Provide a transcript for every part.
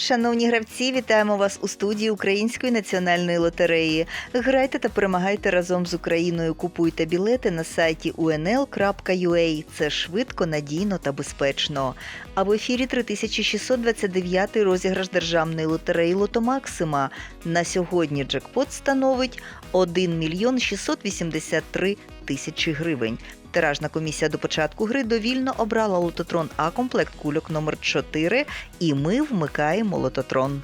Шановні гравці, вітаємо вас у студії Української національної лотереї. Грайте та перемагайте разом з Україною. Купуйте білети на сайті unl.ua. Це швидко, надійно та безпечно. А в ефірі 3629 розіграш державної лотереї Лото Максима. На сьогодні джекпот становить 1 мільйон 683 тисячі гривень. Тиражна комісія до початку гри довільно обрала лототрон А комплект кульок номер 4 і ми вмикаємо лототрон.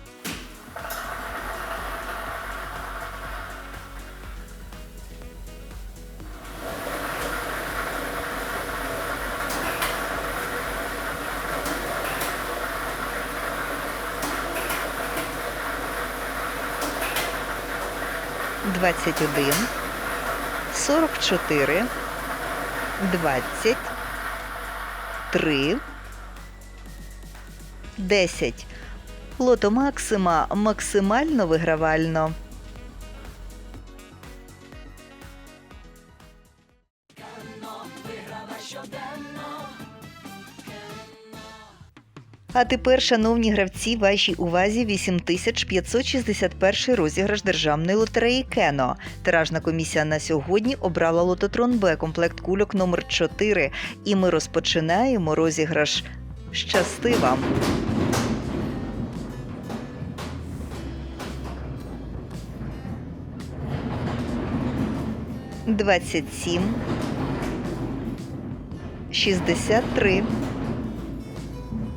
Двадцять один, сорок чотири, двадцять, три, десять. Лото Максима максимально вигравально. А тепер, шановні гравці, вашій увазі 8561 розіграш державної лотереї Кено. Тиражна комісія на сьогодні обрала лототрон Б комплект кульок номер 4 І ми розпочинаємо розіграш. Щасти вам! Двадцять сім, шістдесят три.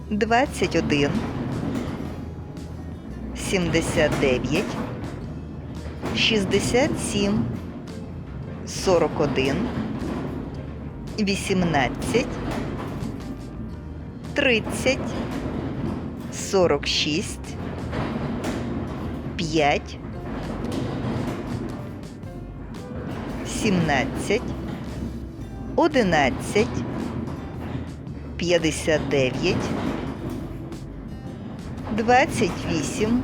21, 79, 67, 41, 18, 30, 46, 5, 17, 11, 59, 28,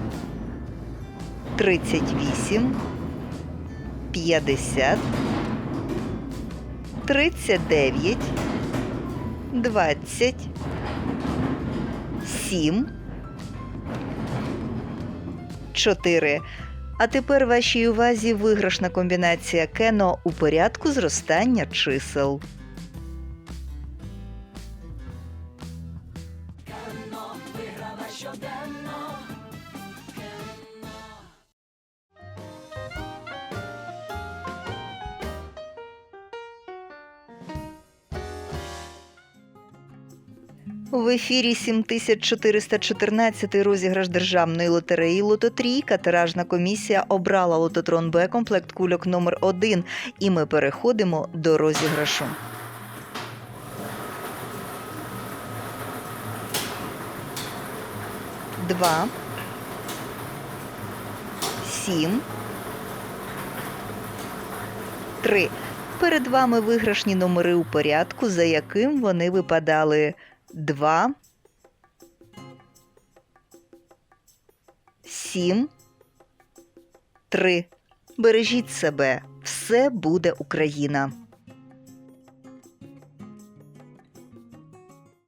38, 50, 39, 20, 7, 4. А тепер вашій увазі виграшна комбінація кено у порядку зростання чисел. В ефірі 7414 розіграш державної лотереї Лототрійка. Тиражна комісія обрала лототрон Б комплект кульок номер 1 І ми переходимо до розіграшу. Два. Сім. Три. Перед вами виграшні номери у порядку, за яким вони випадали. 2, 7, 3. Бережіть себе. Все буде Україна.